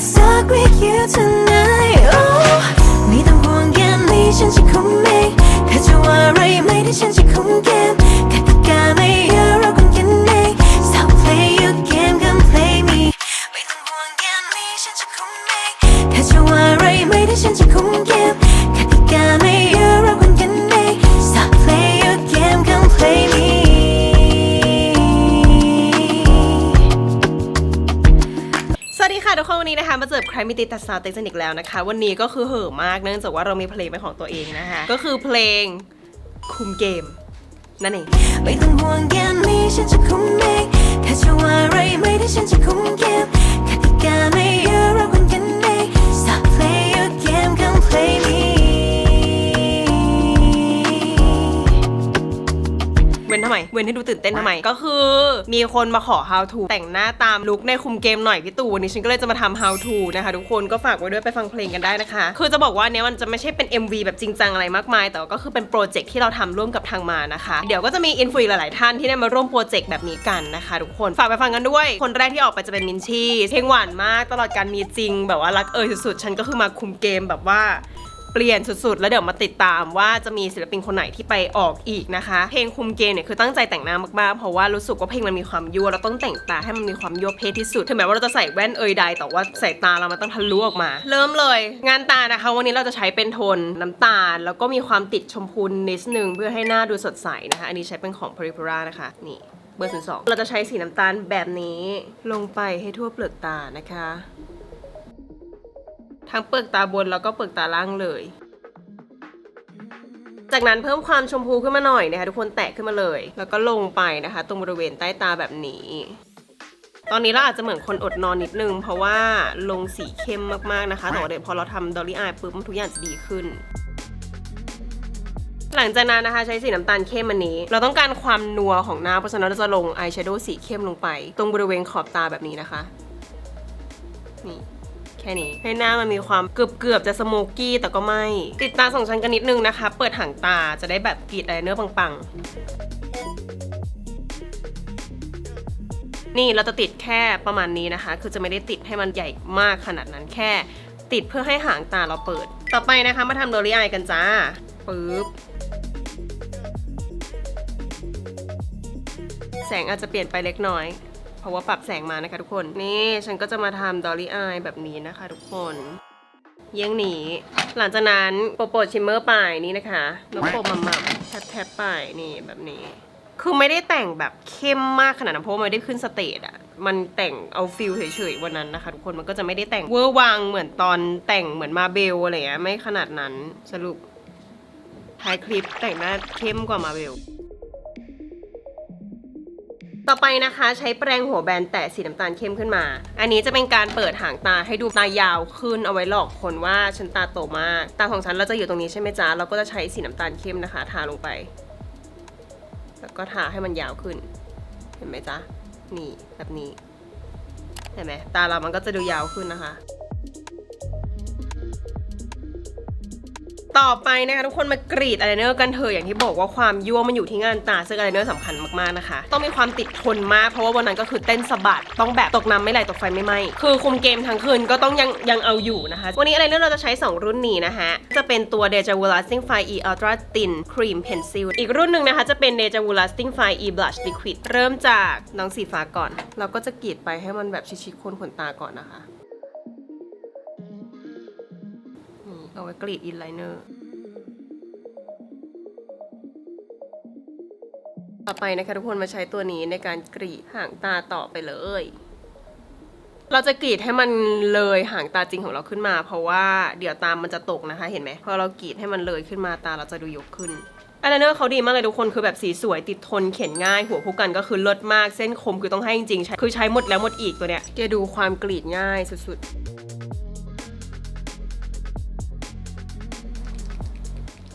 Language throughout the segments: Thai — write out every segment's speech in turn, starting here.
stuck with you tonight oh ไม่ต้องห่วงแก้มนี้ฉันจะคุมเองถ้าจะว่าอะไรไม่ได้ฉันจะคุมเกมกติกาไม่เยอะเราคุมกั คะมาเจอใครมิติตัดสาวเต็กซ์อีกแล้วนะคะ วันนี้ก็คือเห่อมากเนื่องจากว่าเรามีเพลงเป็นของตัวเองนะคะ ก็คือเพลงคุมเกม นั่นเองไม่ต้องห่วงแก้มนี้ฉันจะคุมเองแค่จะว่าอะไรไม่ได้ฉันจะคุมเกมกติกาไม่เยอะเรา ว้นทำไม เว้นให้ดูตื่นเต้นทำไม ก็คือ มีคนมาขอ how to แต่งหน้าตามลุคในคุมเกมหน่อยพี่ตู่วันนี้ฉันก็เลยจะมาทำ how to นะคะทุกคนก็ฝากไว้ด้วยไปฟังเพลงกันได้นะคะ คือจะบอกว่าอันเนี้ยมันจะไม่ใช่เป็น MV แบบจริงจังอะไรมากมาย แต่ว่าก็คือเป็นโปรเจกต์ที่เราทำร่วมกับทางมานะคะ เดี๋ยวก็จะมีอินฟลูหลาย ๆ ท่านที่ได้มาร่วมโปรเจกต์แบบนี้กันนะคะ ทุกคนฝากไปฟังกันด้วย คนแรกที่ออกไปจะเป็นมินชี่เพลงหวานมากตลอดการมีจริงแบบว่ารักเอ่ยสุดๆฉันก็คือมาคุมเกมแบบว่าเปลี่ยนสุดๆ แล้วเดี๋ยวมาติดตามว่าจะมีศิลปินคนไหนที่ไปออกอีกนะคะ เพลงคุมเกมเนี่ยคือตั้งใจแต่งหน้ามากๆ เพราะว่ารู้สึกว่าเพลงมันมีความยั่วเราต้องแต่งตาให้มันมีความยั่วเพศที่สุด ถึงแม้ว่าเราจะใส่แว่นเอยใดแต่ว่าสายตาเรามันต้องทะลุออกมา เริ่มเลย งานตานะคะ วันนี้เราจะใช้เป็นโทนน้ำตาล แล้วก็มีความติดชมพูนิดนึงเพื่อให้หน้าดูสดใสนะคะ อันนี้ใช้เป็นของ p r i p u r a นะคะนี่เบอร์ศูนย์สองเราจะใช้สีน้ำตาลแบบนี้ลงไปให้ทั่วเปลือกตานะคะ ทั้งเปลือกตาบนแล้วก็เปลือกตาล่างเลย จากนั้นเพิ่มความชมพูขึ้นมาหน่อยนะคะทุกคนแตะขึ้นมาเลย แล้วก็ลงไปนะคะ ตรงบริเวณใต้ตาแบบนี้ ตอนนี้เราอาจจะเหมือนคนอดนอนนิดนึง เพราะว่าลงสีเข้มมากๆนะคะแต่เดี๋ยวพอเราทำดอลลี่อายปุ๊บทุกอย่างจะดีขึ้นหลังจากนั้นนะคะใช้สีน้ำตาลเข้มอันนี้ เราต้องการความนัวของหน้าเพราะฉะนั้นเราจะลงอายแชโดว์สีเข้มลงไป ตรงบริเวณขอบตาแบบนี้นะคะ นี่ ค่นี้ ให้หน้ามันมีความเกือบเกือบๆจะสโมกกี้แต่ก็ไม่ ติดตาสองชั้นกันนิดนึงนะคะ เปิดหางตาจะได้แบบกรีดอะไรเนื้อปังๆ นี่เราจะติดแค่ประมาณนี้นะคะ คือจะไม่ได้ติดให้มันใหญ่มากขนาดนั้นแค่ ติดเพื่อให้หางตาเราเปิด ต่อไปนะคะมาทำโดรี่อายกันจ้าปึ๊บแสงอาจจะเปลี่ยนไปเล็กน้อย ราะว่าปรับแสงมานะคะทุกคน นี่ฉันก็จะมาทำดอลลี่อายแบบนี้นะคะทุกคนเยี่ยงนี้ หลังจากนั้นโปรโปรชิมเมอร์ไปนี่นะคะแล้วโปรมัมมัมแทบแทบๆไปนี่แบบนี้ คือไม่ได้แต่งแบบเข้มมากขนาดนั้นเพราะมันไม่ได้ขึ้นสเตจอะมันแต่งเอาฟิลเฉยๆวันนั้นนะคะ ทุกคนมันก็จะไม่ได้แต่งเวอร์วังเหมือนตอนแต่งเหมือนมาเบลอะไรเงี้ยไม่ขนาดนั้นสรุปท้ายคลิปแต่งหน้าเข้มกว่ามาเบล ต่อไปนะคะใช้แปรงหัวแบนแตะสีน้ำตาลเข้มขึ้นมา อันนี้จะเป็นการเปิดหางตาให้ดูตายาวขึ้นเอาไว้หลอกคนว่าฉันตาโตมาก ตาของฉันเราจะอยู่ตรงนี้ใช่ไหมจ๊ะเราก็จะใช้สีน้ำตาลเข้มนะคะ ทาลงไป แล้วก็ทาให้มันยาวขึ้น เห็นไหมจ๊ะนี่แบบนี้เห็นไหมตาเรามันก็จะดูยาวขึ้นนะคะ ต่อไปนะคะทุกคนมากรีดอายไลเนอร์กันเถอะอย่างที่บอกว่าความยั่วมันอยู่ที่งานตาซึ่งอายไลเนอร์สำคัญมากๆนะคะ ต้องมีความติดทนมากเพราะว่าวันนั้นก็คือเต้นสะบัดต้องแบบตกน้ำไม่ไหลตกไฟไม่ไหม้คือคุมเกมทั้งคืนก็ต้องยังยังเอาอยู่นะคะ วันนี้อายไลเนอร์เราจะใช้ 2 รุ่นนี้นะคะจะเป็นตัว Deja Vu Lasting Fine E Ultra Thin Cream Pencil อีกรุ่นหนึ่งนะคะจะเป็น Deja Vu Lasting Fine E Blush Liquid เริ่มจากน้องสีฟ้าก่อน เราก็จะกรีดไปให้มันแบบชิดๆคนขนตาก่อนนะคะ ไว้กรีดอินไลเนอร์ต่อไปนะคะทุกคนมาใช้ตัวนี้ในการกรีดหางตาต่อไปเลย เราจะกรีดให้มันเลยหางตาจริงของเราขึ้นมา เพราะว่าเดี๋ยวตามมันจะตกนะคะเห็นไหมพอเรากรีดให้มันเลยขึ้นมาตาเราจะดูยกขึ้นอายไลเนอร์เขาดีมากเลยทุกคนคือแบบสีสวยติดทนเขียนง่าย หัวผู้กันก็คือเลิศมากเส้นคมคือต้องให้จริงๆใช้คือใช้หมดแล้วหมดอีกตัวเนี้ยแกดูความกรีดง่ายสุดๆ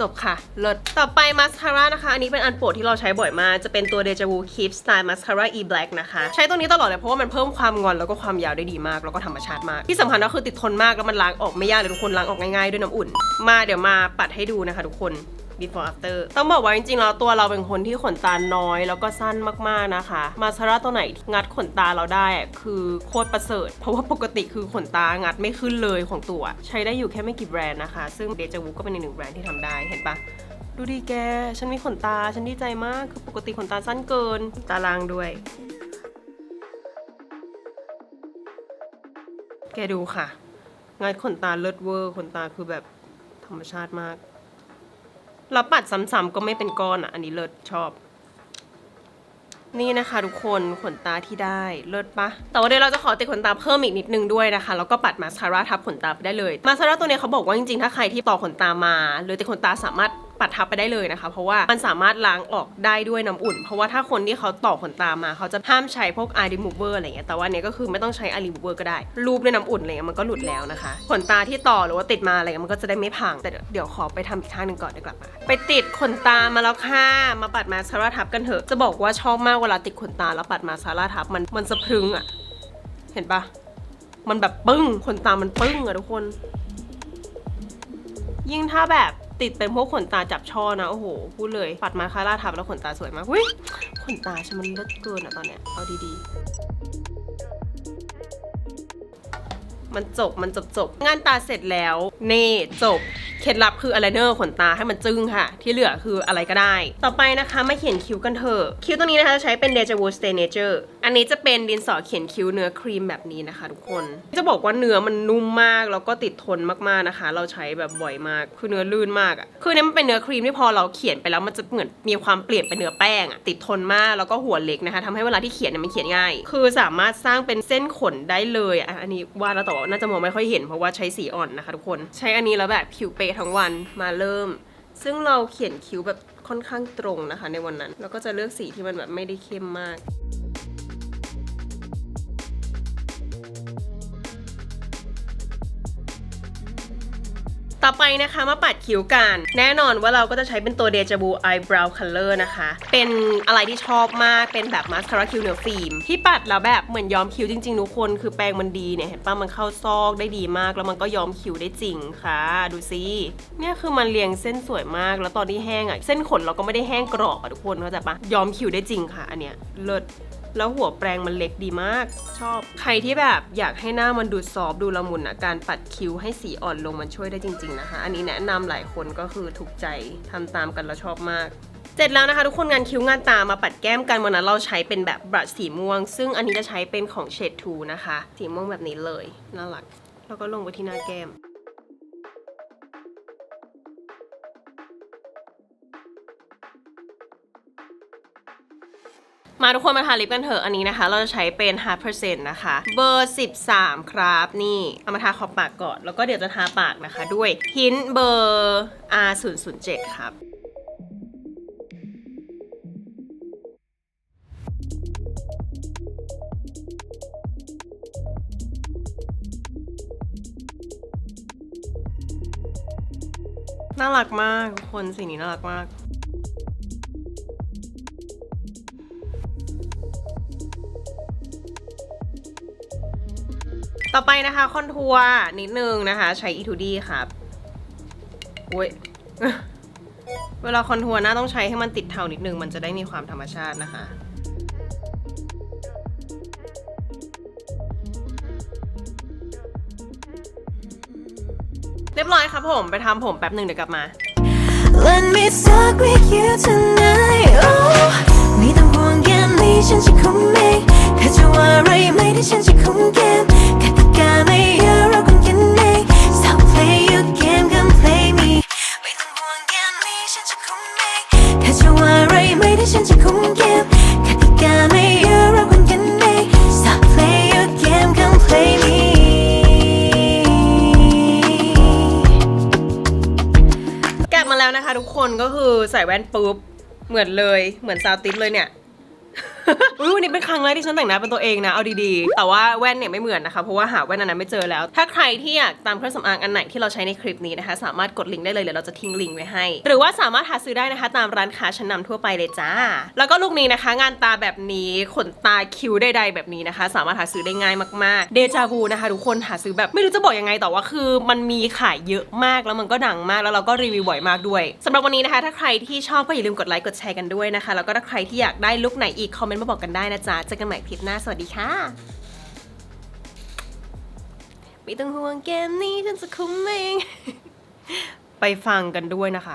จบค่ะเลิศต่อไปมาสคาร่านะคะ อันนี้เป็นอันโปรดที่เราใช้บ่อยมาก จะเป็นตัว Deja Vu Keep Style Mascara E Black นะคะ ใช้ตัวนี้ตลอดเลยเพราะว่ามันเพิ่มความงอนแล้วก็ความยาวได้ดีมาก แล้วก็ธรรมชาติมาก ที่สำคัญก็คือติดทนมากแล้วมันล้างออกไม่ยากเลยทุกคนล้างออกง่ายๆด้วยน้ำอุ่น มาเดี๋ยวมาปัดให้ดูนะคะ ทุกคน before after ต้องบอกว่าจริงๆแล้วตัวเราเป็นคนที่ขนตาน้อย แล้วก็สั้นมากๆนะคะ มาซาร่าตัวไหนงัดขนตาเราได้คือโคตรประเสริฐ เพราะว่าปกติคือขนตางัดไม่ขึ้นเลยของตัว ใช้ได้อยู่แค่ไม่กี่แบรนด์นะคะ ซึ่งเดจาวูก็เป็นอีกหนึ่งแบรนด์ที่ทำได้เห็นปะดูดีแก ฉันมีขนตา ฉันดีใจมาก คือปกติขนตาสั้นเกิน ตาลางด้วย แกดูค่ะ งานขนตาเลิศเวอร์ ขนตาคือแบบธรรมชาติมาก แล้วปัดซ้ำๆก็ไม่เป็นก้อนอะ อันนี้เลิศชอบ นี่นะคะ ทุกคนขนตาที่ได้เลิศปะแต่ว่าเดี๋ยวเราจะขอติดขนตาเพิ่มอีกนิดนึงด้วยนะคะ แล้วก็ปัดมาสคาร่าทับขนตาไปได้เลย มาสคาร่าตัวนี้เขาบอกว่าจริงๆ ถ้าใครที่ต่อขนตามา หรือติดขนตาสามารถ ปัดทับไปได้เลยนะคะ เพราะว่ามันสามารถล้างออกได้ด้วยน้ำอุ่น เพราะว่าถ้าคนที่เขาต่อขนตามาเขาจะห้ามใช้พวก eye remover อะไรเงี้ยแต่ว่าเนี้ยก็คือไม่ต้องใช้ eye remover ก็ได้ รูปด้วยน้ำอุ่นอะไรเงี้ยมันก็หลุดแล้วนะคะ ขนตาที่ต่อหรือว่าติดมาอะไรเงี้ยมันก็จะได้ไม่พัง แต่เดี๋ยวเดี๋ยวขอไปทำอีกท่าหนึ่งก่อนเดี๋ยวกลับมา ไปติดขนตามาแล้วค่ะ มาปัดมาสคาร่าทับกันเถอะ จะบอกว่าชอบมากเวลาติดขนตาแล้วปัดมาสคาร่าทับมันมันสะพรึงอะเห็นปะมันแบบปึ้งขนตามันปึ้งอะทุกคน ยิ่งถ้าแบบ ติดเป็นพวกขนตาจับช่อนะ โอ้โห พูดเลยปัดมาคาร่าทับแล้วขนตาสวยมากอุ้ยขนตาฉันมันเลิศเกินอะตอนเนี้ย เอาดีๆ มันจบมันจบจบงานตาเสร็จแล้ว นี่จบเคล็ดลับคืออะไรเนอร์ขนตาให้มันจึ้งค่ะ ที่เหลือคืออะไรก็ได้ ต่อไปนะคะมาเขียนคิ้วกันเถอะคิ้วตัวนี้นะคะจะใช้เป็น Deja Vu Stay Nature อันนี้จะเป็นดินสอเขียนคิ้วเนื้อครีมแบบนี้นะคะ ทุกคน จะบอกว่าเนื้อมันนุ่มมากแล้วก็ติดทนมากๆนะคะ เราใช้แบบบ่อยมาก คือเนื้อลื่นมากอะคือเนี่ยมันเป็นเนื้อครีมที่พอเราเขียนไปแล้วมันจะเหมือนมีความเปลี่ยนเป็นเนื้อแป้งอะติดทนมากแล้วก็หัวเล็กนะคะทำให้เวลาที่เขียนเนี่ยมันเขียนง่าย คือสามารถสร้างเป็นเส้นขนได้เลยอะอันนี้วาดแล้วแต่ว่าน่าจะมองไม่ค่อยเห็นเพราะว่าใช้สีอ่อนนะคะ ทุกคน ใช้อันนี้แล้วแบบผิวเป๊ะทั้งวันมาเริ่ม ซึ่งเราเขียนคิ้วแบบค่อนข้างตรงนะคะ ในวันนั้น แล้วก็จะเลือกสีที่มันแบบไม่ได้เข้มมาก ต่อไปนะคะมาปัดคิ้วกัน แน่นอนว่าเราก็จะใช้เป็นตัว Deja Vu Eyebrow Color นะคะ เป็นอะไรที่ชอบมาก เป็นแบบมาสคาร่าคิ้วเนื้อฟิล์มที่ปัดแล้วแบบเหมือนย้อมคิ้วจริงๆทุกคน คือแปรงมันดีเนี่ยเห็นปะมันเข้าซอกได้ดีมาก แล้วมันก็ย้อมคิ้วได้จริงค่ะ ดูสิเนี่ยคือมันเรียงเส้นสวยมาก แล้วตอนที่แห้งอะเส้นขนเราก็ไม่ได้แห้งกรอบอะทุกคนเข้าใจปะย้อมคิ้วได้จริงค่ะ อันเนี้ยเลิศ แล้วหัวแปรงมันเล็กดีมาก ชอบ ใครที่แบบอยากให้หน้ามันดูซอฟดูละมุนอะการปัดคิ้วให้สีอ่อนลงมันช่วยได้จริง ๆนะคะ อันนี้แนะนำหลายคนก็คือถูกใจทำตามกันแล้วชอบมากเสร็จแล้วนะคะทุกคนงานคิ้วงานตามาปัดแก้มกันวันนั้นเราใช้เป็นแบบบรัชสีม่วง ซึ่งอันนี้จะใช้เป็นของเชดทูนะคะ สีม่วงแบบนี้เลยน่ารัก แล้วก็ลงไปที่หน้าแก้ม มาทุกคนมาทาลิปกันเถอะอันนี้นะคะ เราจะใช้เป็น half percent นะคะ เบอร์ 13 ครับนี่ เอามาทาขอบปากก่อน แล้วก็เดี๋ยวจะทาปากนะคะด้วยหินเบอร์ R 0 0 7 ครับน่ารักมากทุกคนสีนี้น่ารักมาก ต่อไปนะคะคอนทัวร์นิดนึงนะคะ ใช้ e 2 d ครับโอ้ยเวลาคอนทัวร์หน้าต้องใช้ให้มันติดเทานิดนึง มันจะได้มีความธรรมชาตินะคะเรียบร้อยครับผม ไปทำผมแป๊บหนึ่งเดี๋ยวกลับมา Let me talk with you tonight oh ไม่ต้องห่วงแก้มนี้ฉันจะคุมเองเธอจะว่าอะไรไม่ได้ฉันจะคุม นะคะทุกคนก็คือใส่แว่นปุ๊บ เหมือนเลยเหมือนซาวติสเลยเนี่ย อุ๊ยวันนี้เป็นครั้งแรกที่ฉันแต่งหน้าเป็นตัวเองนะ เอาดีๆ แต่ว่าแว่นเนี่ยไม่เหมือนนะคะ เพราะว่าหาแว่นอันนั้นไม่เจอแล้ว ถ้าใครที่อยากตามเครื่องสำอางอันไหนที่เราใช้ในคลิปนี้นะคะ สามารถกดลิงก์ได้เลยเดี๋ยวเราจะทิ้งลิงก์ไว้ให้ หรือว่าสามารถหาซื้อได้นะคะ ตามร้านค้าชั้นนำทั่วไปเลยจ้า แล้วก็ลูกนี้นะคะ งานตาแบบนี้ขนตาคิ้วใดๆแบบนี้นะคะ สามารถหาซื้อได้ง่ายมากๆเดจาวูนะคะทุกคนหาซื้อแบบไม่รู้จะบอกยังไงแต่ว่าคือมันมีขายเยอะมากแล้วมันก็ดังมากแล้วเราก็รีวิวบ่อยมากด้วยสำหรับวันนี้นะคะ ถ้าใครที่ชอบก็อย่าลืมกดไลค์กดแชร์กันด้วยนะคะแล้วก็ถ้าใครที่อยากได้ลุคไหนอีกคอมเมนต์มาบอกกันได้นะจ๊ะเจอกันใหม่คลิปหน้าสวัสดีค่ะไม่ต้องห่วงเกมนี้ฉันจะคุ้มเอง ไปฟังกันด้วยนะคะ